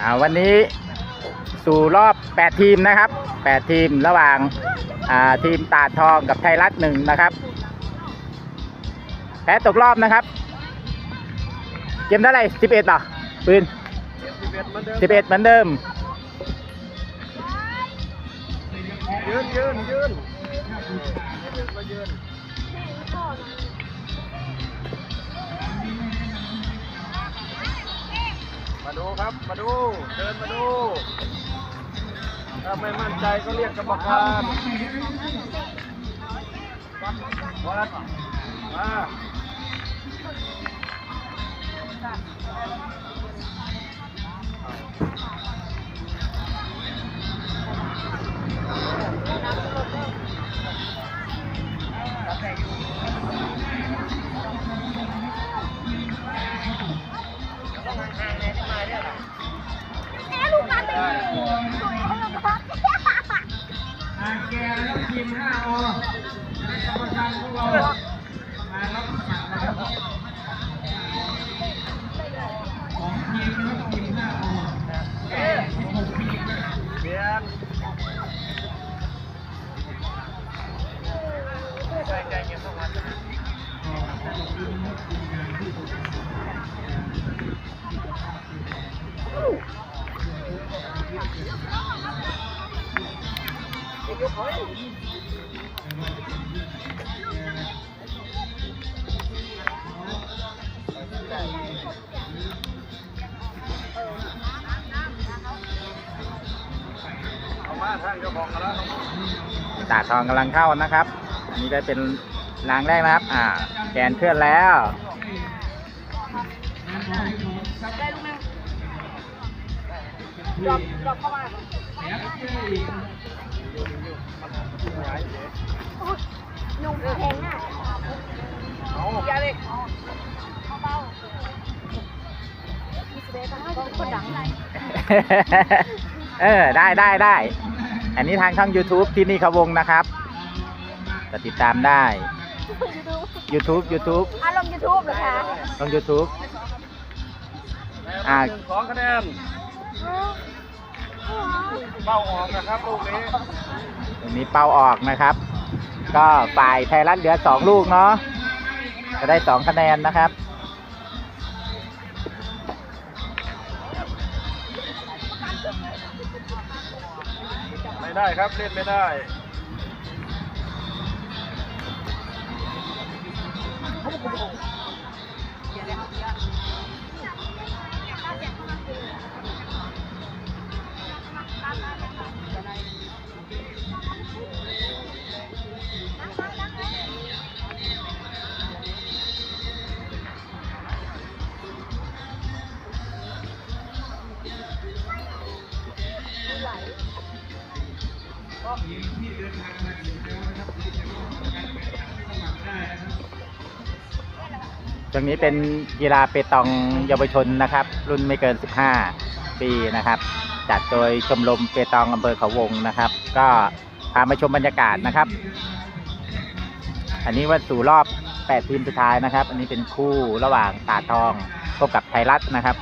อ่าวันนี้สู่รอบ 8 ทีมนะครับ 8 ทีมระหว่างอ่าทีมตาดทองกับไทยรัฐหนึ่งนะครับแพ้ตกรอบนะครับเกมเท่าไหร่11ป่ะปืนสิบเอ็ดเหมืน11เหมือนเดิมยืนยืนยืน มาดูครับ มาดู เดินมาดู ถ้าไม่มั่นใจก็เรียกกรรมการวัดมา ตาดทองกำลังเข้านะครับ อันนี้ได้เป็นรางแรกนะครับ อ่า แกนเคลื่อนแล้ว หนุ่มแข็งอะอย่าเลยเบาๆมีสเปรย์ก็ดังเออ ได้ได้ได้ อันนี้ทางช่อง YouTube ที่นี่เขาวงนะครับจะติดตามได้ YouTube YouTube อารมณ์ยูทูบเหรอคะช่อง YouTube อ่าหนึ่งสองคะแนน เป้าออกนะครับลูกนี้ตรงนี้เป้าออกนะครับ ก็ฝ่ายไทยรัฐเหลือสองลูกเนาะจะได้สองคะแนนนะครับไม่ได้ครับเล่นไม่ได้ ตรงนี้เป็นกีฬาเปตองเยาวชนนะครับ รุ่นไม่เกิน 15 ปีนะครับ จัดโดยชมรมเปตองอำเภอเขาวงนะครับ ก็พามาชมบรรยากาศนะครับ อันนี้ว่าสู่รอบ 8 ทีมสุดท้ายนะครับ อันนี้เป็นคู่ระหว่างตาทองพบกับไทยรัฐนะครับ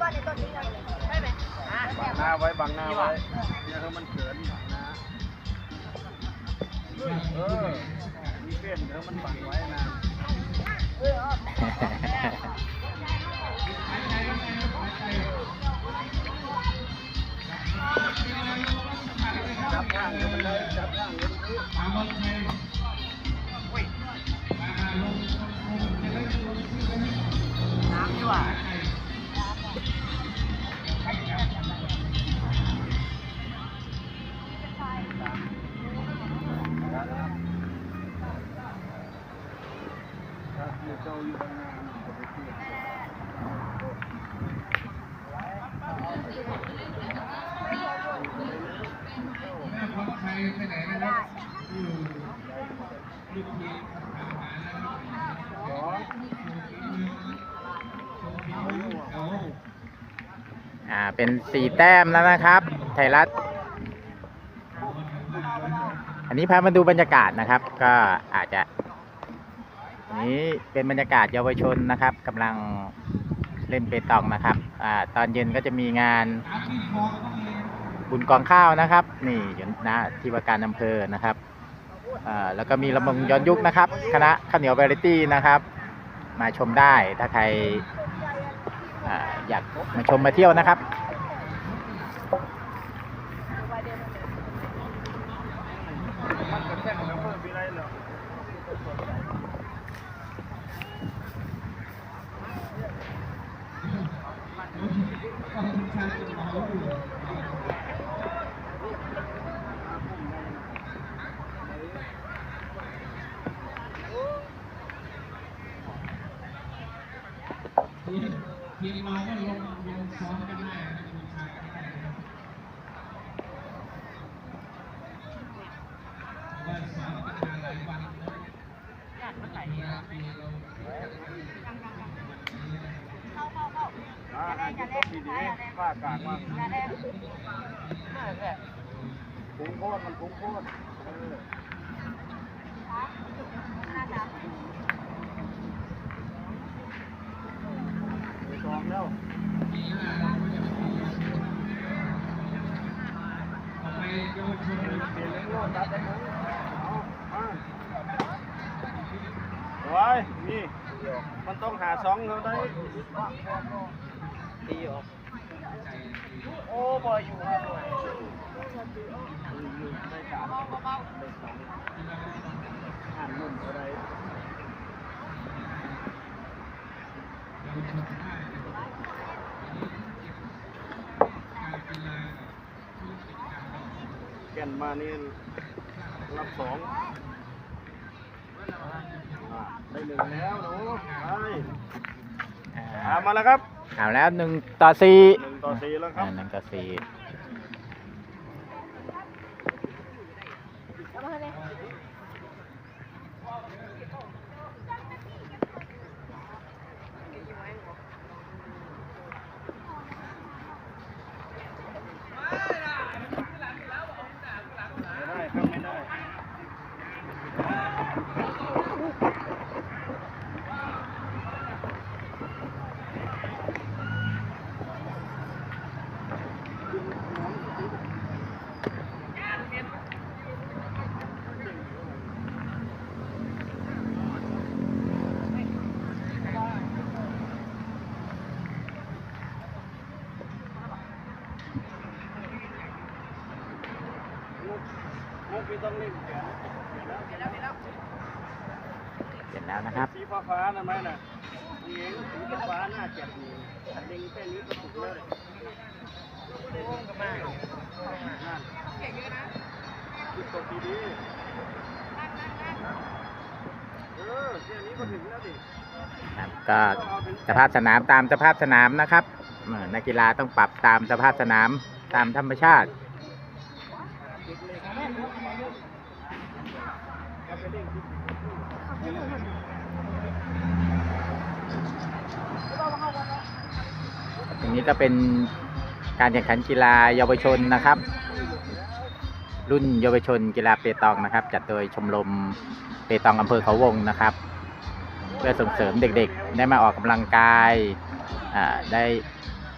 บังหน้าไว้บังหน้าไว้เนี่ยถ้ามันเขินบังหน้าเออมีเส้นเดี๋ยวมันบังไว้นะจับข้างเดี๋ยวมันเลยจับข้างเดี๋ยวมันเลยน้ำดีกว่า อ่า เป็นสี่แต้มแล้วนะครับ ไทยรัฐ อันนี้พามาดูบรรยากาศนะครับ ก็อาจจะ นี้เป็นบรรยากาศเยาวชนนะครับกำลังเล่นเปตองนะครับอ่าตอนเย็นก็จะมีงานบุญกองข้าวนะครับ นี่อยู่นะที่ว่าการอำเภอนะครับอ่าแล้วก็มีลำวงย้อนยุคนะครับ คณะข้าวเหนียวเวรตี้นะครับ มาชมได้ถ้าใครอาอยากมาชมมาเที่ยวนะครับ มันกระแทกแล้วเพิ่มมีอะไรเหรอ เข้าเข้าเข้า อ่าอันนี้ก็ทีนี้ฝ้ากลางมา อย่าแดง คุ้งโคตรมันคุ้งโคตรเออ หน้าจ้า ไปกองแล้วเป ลี่ยนเลี้ยงโลดตัดได้มั้งเอามาไว้นี่มันต้องหาสองเราได้ตีออกโอ้บอยอยู่ไม่ขาดอ่านนุ่มอะไร ก่นมานี่รับสองอ่าได้หนึ่งแล้วหนูไปอ่าตามมาแล้วครับเอาแล้วหนึ่งต่อสี่หนึ่งต่อสี่แล้วครับ อ่าหนึ่งต่อสี่ เอามาเลย ไม่ได้ครับไม่ได้ มุกพี่ต้องเล่นแขน เสร็จ แล้วนะครับ สีฟ้าฟ้าๆนะไหมน่ะนี่เองสีฟ้าฟ้าๆหน้าเจ็บนี่อันเด้งแค่นี้ก็ถูกแล้วเลยนั่นคิดตกดีๆเออแค่นี้ก็ถึงแล้วดิครับก็สภาพสนามตามสภาพสนามนะครับเอ่อนักกีฬาต้องปรับตามสภาพสนามตามธรรมชาติ ตรงนี้ก็เป็นการแข่งขันกีฬาเยาวชนนะครับ รุ่นเยาวชนกีฬาเปตองนะครับ จัดโดยชมรมเปตองอำเภอเขาวงนะครับ เพื่อส่งเสริมเด็กๆ ได้มาออกกำลังกายอ่าได้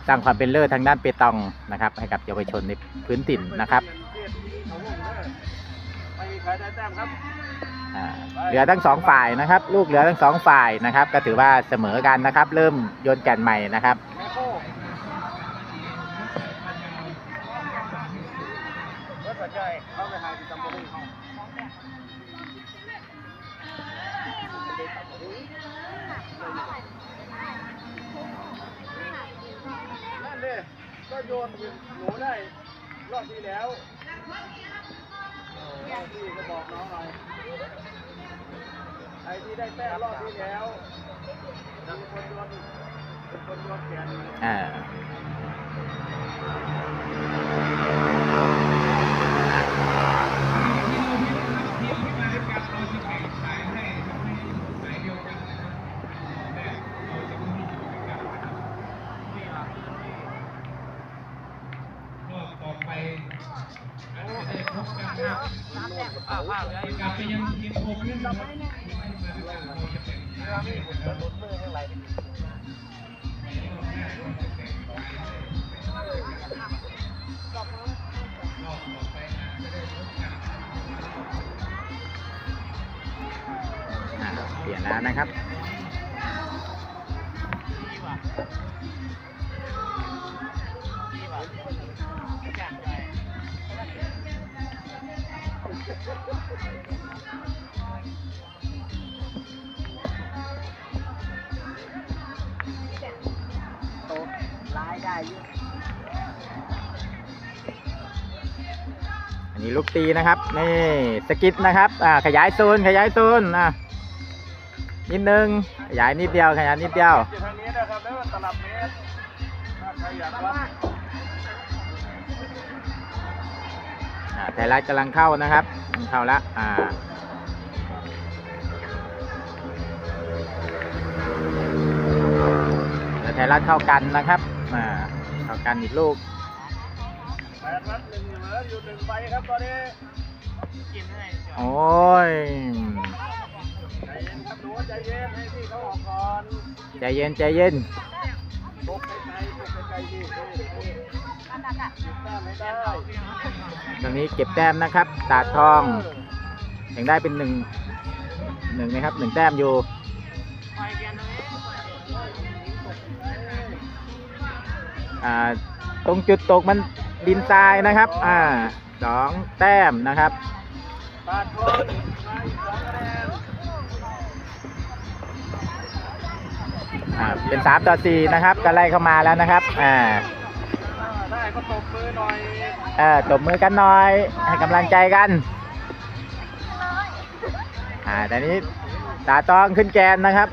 สร้างความเป็นเลิศทางด้านเปตองนะครับ ให้กับเยาวชนในพื้นถิ่นนะครับอ่าเหลือทั้งสองฝ่ายนะครับ ลูกเหลือทั้งสองฝ่ายนะครับ ก็ถือว่าเสมอกันนะครับ เริ่มโยนแก่นใหม่นะครับ ก็โยนหนูได้รอบที่แล้วที่ก็บอกน้องหน่อยใครที่ได้แต้มรอบที่แล้วมีคนโยนเป็นคนโยนแขนอ่า อะอันนี้ลูกตีนะครับ นี่สกิดนะครับ อ่า ขยายโซน ขยายโซนอะนิดนึง ขยายนิดเดียว ขยายนิดเดียวทางนี้นะครับแล้วตลับเมตรถ้าใครอยากวัดอ่าไทยรัฐกำลังเข้านะครับเข้าแล้วอ่าแล้วไทยรัฐเข้ากันนะครับ อ่าเข้ากันอีกลูกแปดวัดหนึ่งเหลืออยู่หนึ่งใบครับตอนนี้โอ้ยใจเย็นครับหนูใจเย็นให้พี่เขาออกก่อนใจเย็นใจเย็นพกไกลๆพกไกลๆพี่เฮ้เฮ้ยอันนั้นอะหยิบแต้มไม่ได้ตรงนี้เก็บแต้มนะครับ ตาดทองยังได้เป็นหนึ่งหนึ่งนะครับหนึ่งแต้มอยู่ อ่าตรงจุดตกมันดินทรายนะครับ อ่าสองแต้มนะครับ อ่าเป็นสามต่อสี่นะครับก็ไล่เข้ามาแล้วนะครับ อ่าได้ก็ตบมือหน่อยเออตบมือกันหน่อยให้กำลังใจกัน อ่าแต่นี้ตาตองขึ้นแกนนะครับ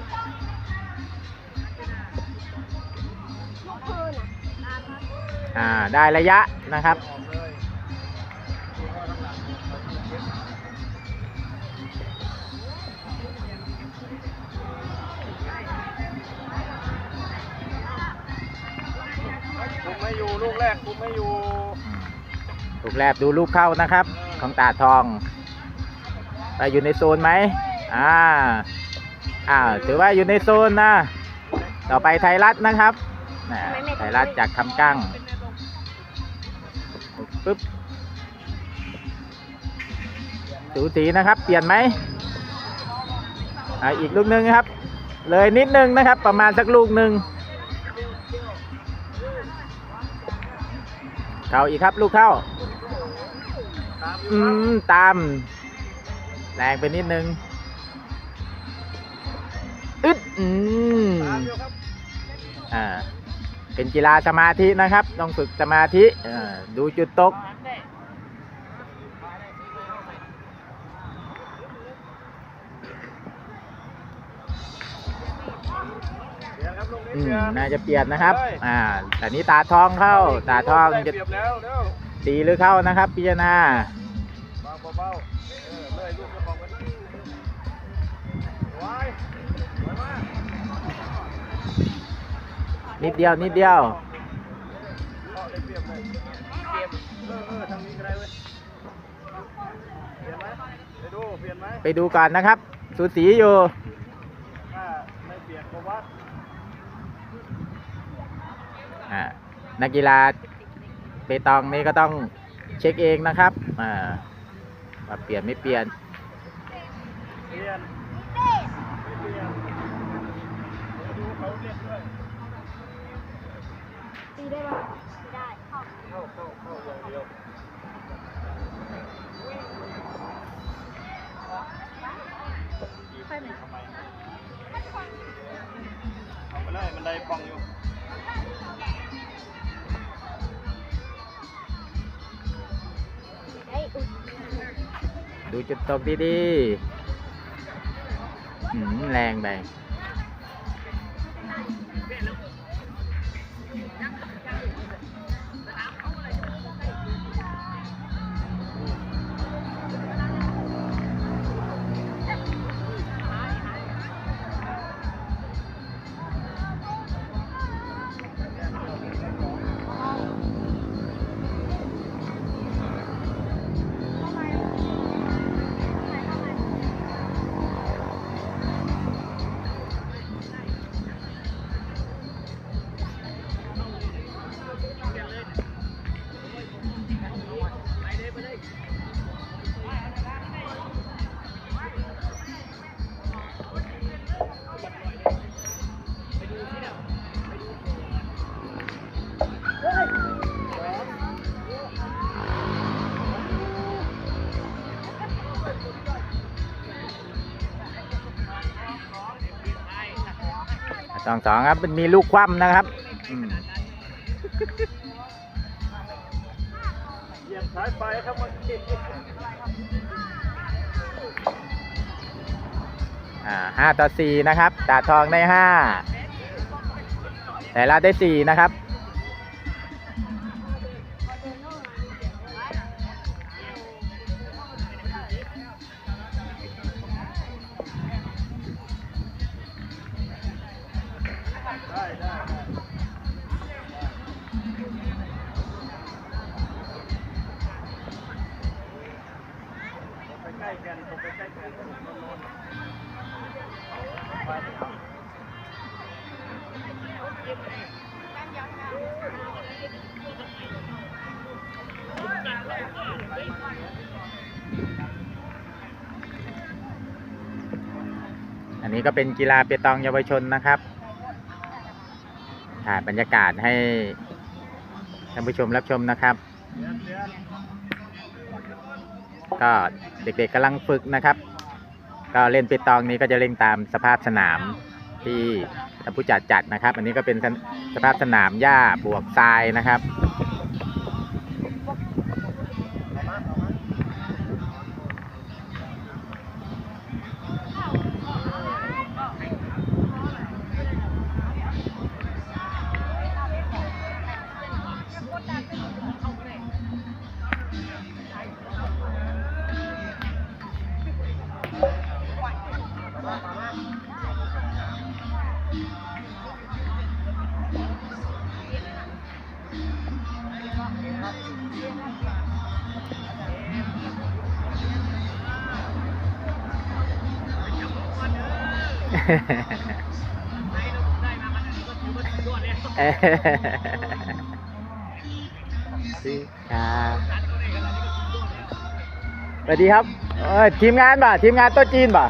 อ่าได้ระยะนะครับออกเลยคุมไม่อยู่ลูกแรกคุมไม่อยู่ลูกแรกดูลูกเข้านะครับ ของตาทองไปอยู่ในโซนไหมอ่าอ่าถือว่าอยู่ในโซนนะ ต่อไปไทยรัฐนะครับน่ะไทยรัฐจากคำกั้ง ปึ๊บสูสีนะครับ เปลี่ยนไหมอ่าอีกลูกหนึ่งนะครับ เลยนิดนึงนะครับ ประมาณสักลูกหนึ่งเข้าอีกครับลูกเข้าตามอยู่อืครับมตาม แรงไปนิดนึง อึดอืมอ่า เป็นกีฬาสมาธินะครับ ต้องฝึกสมาธิดูจุดตกอืมน่าจะเปลี่ยนนะครับ อ่าแต่นี้ตาทองเข้า ตาทองจะเปรียบแล้วเร็วตีหรือเข้านะครับ พิจารณาเนิดเดียว นิดเดียวไปดูกันนะครับ สูสีอยู่นักกีฬาเปตองนี่ก็ต้องเช็คเองนะครับ อ่าเปลี่ยนไม่เปลี่ยนเปลี่ยนไม่เปลี่ยนเดี๋ยวดูเขาเรียกด้วย ตี ได้ปะไม่ได้เข้าเข้าเข้าเข้าอย่างเดียวทำไมเอาไปเลยมันไดปองอยู่ไอ้อุ๊ยดูจุดตกดีๆหืมแรงไป สองสองครับมันมีลูกคว่ำนะครับอืมเหยียบสายไฟครับเมื่อกี้อ่าห้าต่อสี่นะครับตาทองได้ห้าแต่ละได้สี่นะครับ อันนี้ก็เป็นกีฬาเปตองเยาวชนนะครับถ่ายบรรยากาศให้ท่านผู้ชมรับชมนะครับ ก็เด็กๆกำลังฝึกนะครับ ก็เล่นเปตองนี้ก็จะเล่นตามสภาพสนามที่ท่านผู้จัดจัดนะครับ อันนี้ก็เป็นสภาพสนามหญ้าบวกทรายนะครับ สิครับสวัสดีครับเอ้ยทีมงานป่ะทีมงานโต๊ะจีนป่ะ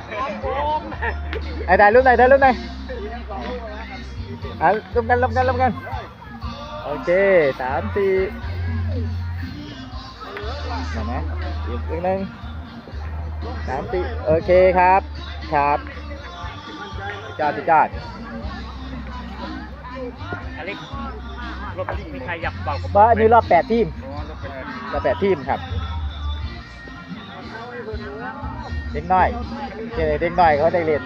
ไอ้ถ่ายรูปหน่อยถ่ายรูปหน่อยอะร่วมกันร่วมกันร่วมกันโอเคสามสี่เห็นไหมอีกหนึ่งสามสี่โอเคครับ ครับ จอดจอดอเล็กรถมีใครอยากเป่าบ้าอันนี้รอบแปดทีมอ๋อรถเป็นรอบแปดทีมครับเด็กน้อยเจอเด็กน้อยเขาได้เล่น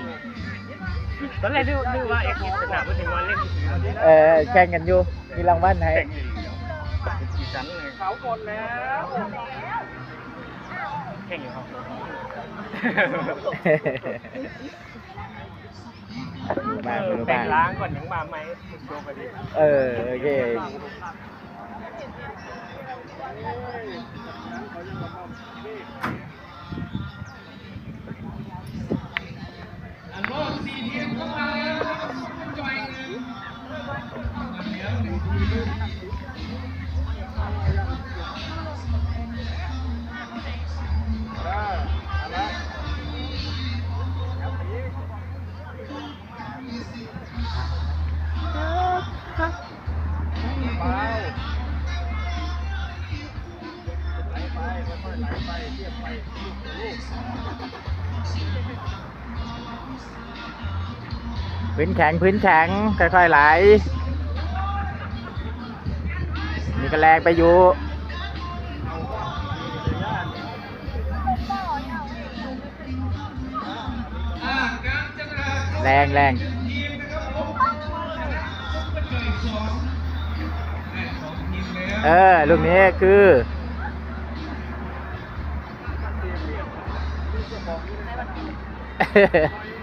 ตอนแรกนึกนึกว่าเอ็กซ์สนามมันถึงวันเล่นเออแข่งกันอยู่มีรางวัลให้แข่งเป็นสีสันเลยเขาหมดแล้วแข่งอยู่ครับ รู้บ้างไม่รู้แต่บ้าง งล้างก่อนยังมาไหมโชว์ไปดิเออโอเค เพื้นแข็งพื้นแข็งค่อยๆไหลมีกระแรงไปอยู่แรงแรงเออ ลูกนี้คือ เ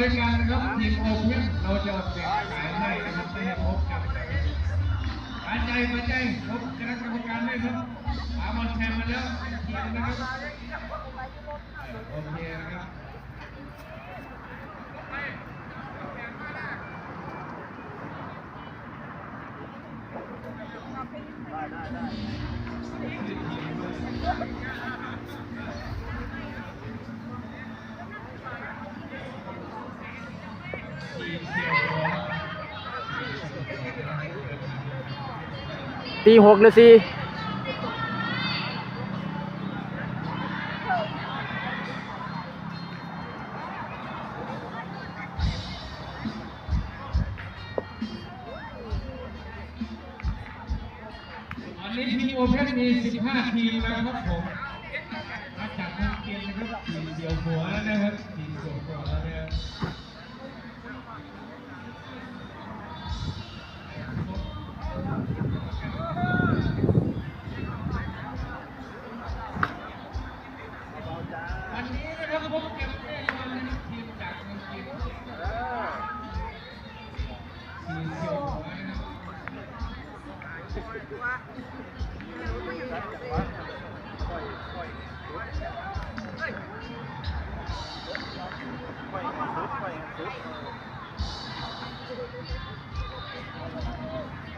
เราประจับจุดนี้โอ้ยการนะครับทีมโอเพ่นเราจะแบ่งขายให้นะครับไม่ให้พบกันปัจจัยปัจจัยพบ ตีหกหรือสี่ ต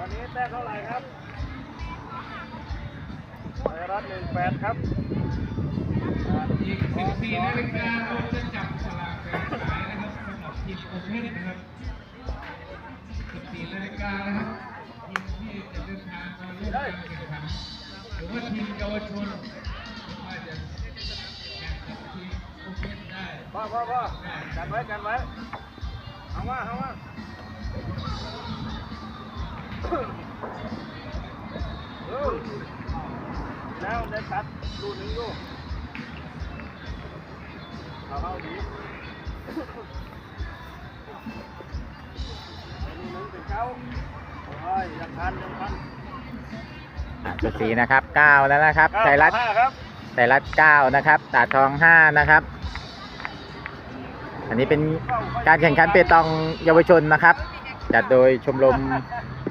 อนนี้แต้มเท่าไหร่ครับไทยรัฐหนึ่งแปดครับอีก14นาฬิกาเราจะจับสลากแบ่งขายนะครับสำหรับทีมโอเพ่นนะครับ14นาฬิกานะครับทีมที่จะเดินทางมาร่วมการแข่งขันหรือว่าทีมเยาวชน พ่นได้พ่อพ่อพ่อกันไว้กันไว้เอาว่าเอาว่าเออแล้วได้ตัดรูหนึ่งลูกเอาเข้าดีรูหนึ่งเป็นเก้าโอ้ยยังพันยังพันอะจุดสีนะครับเก้าแล้วนะครับไทยรัฐเก้าห้าครับไทยรัฐเก้านะครับตาดทองห้านะครับ อันนี้เป็นการแข่งขันเปตองเยาวชนนะครับ จัดโดยชมรม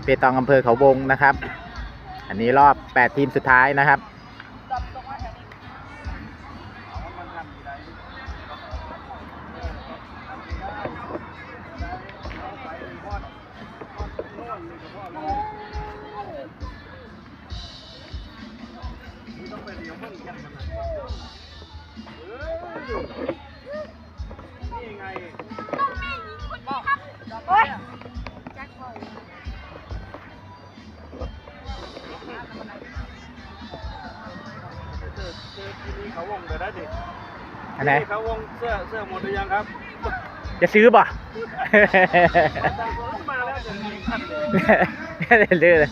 เปตองอำเภอเขาวงนะครับ อันนี้รอบ 8 ทีมสุดท้ายนะครับ วงเดี๋ยวได้ดิอันไหนที่เขาวงเสื้อเสื้อหมดหรือยังครับ จะซื้อป่ะสั่งรถมาแล้วจะมีคันเลยเลื่อนเลย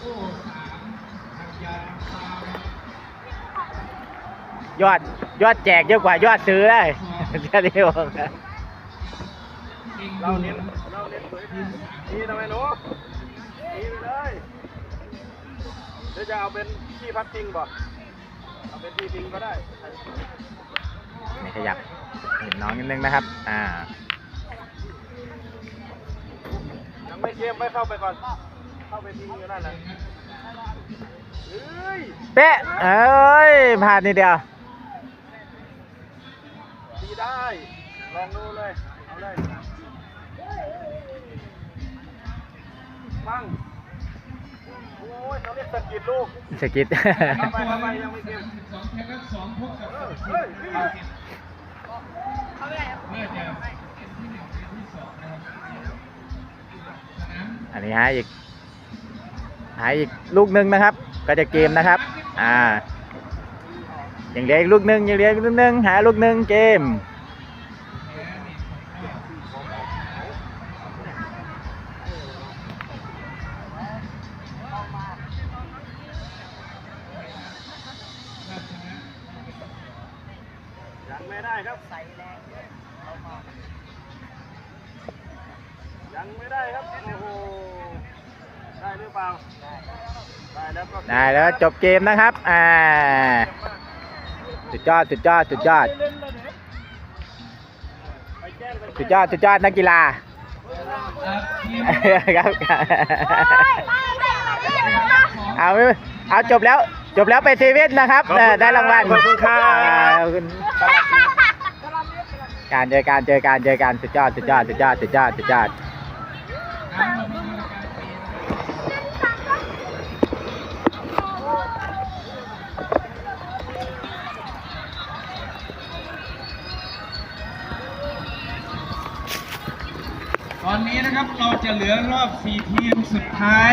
โอ้สามทำยาฟาร์มยอดยอดแจกเยอะกว่ายอดซื้อได้จะเรียกว่าอิงเราดูเน้นเราเน้นสวยนี่ทำไมหนูนี่ไปเลยเดี๋ยวจะเอาเป็นที่พักพิงบ่ เอาเป็นที่พิงก็ได้นี่ขยับเห็นน้องนิดนึงนะครับ อ่า ยังไม่เกมไม่เข้าไปก่อน เข้าไปพิงอยู่นั่นแหละเฮ้ยเป๊ะ เอ้ยพลาดนิดเดียวดีได้ ลองดูเลย เอาเลยฟังโอ้ ยเขาเรียกสะกิดลูกสกิด ทำไมทำไมยังไม่เกมสองแข่งสองพบกับเออทีเฮ้ยมนี่เพื่อจะเป็นที่หนึ่งเป็นที่สองนะครับสนามอันนี้หาอีกหาอีกลูกหนึ่งนะครับ ก็จะเกมนะครับ อ่ายังเหลืออีกลูกหนึ่งยังเหลืออีกลูกหนึ่งหาลูกหนึ่งเกม ยังไม่ได้ครับโอ้โหได้หรือเปล่าได้แล้วก็ได้แล้วจบเกมนะครับอ่าสุดยอดสุดยอดสุดยอดเล่นเลยเนี่ยสุดยอดสุดยอดนักกีฬาครับทีมครับเอาไม่เอาจบแล้วจบแล้วไปเซเว่นนะครับเออได้รางวัลขอบคุณครับขอบคุณการเจอการเจอการเจอการสุดยอดสุดยอดสุดยอดสุดยอดสุดยอด จะเหลือรอบ 4 ทีมสุดท้าย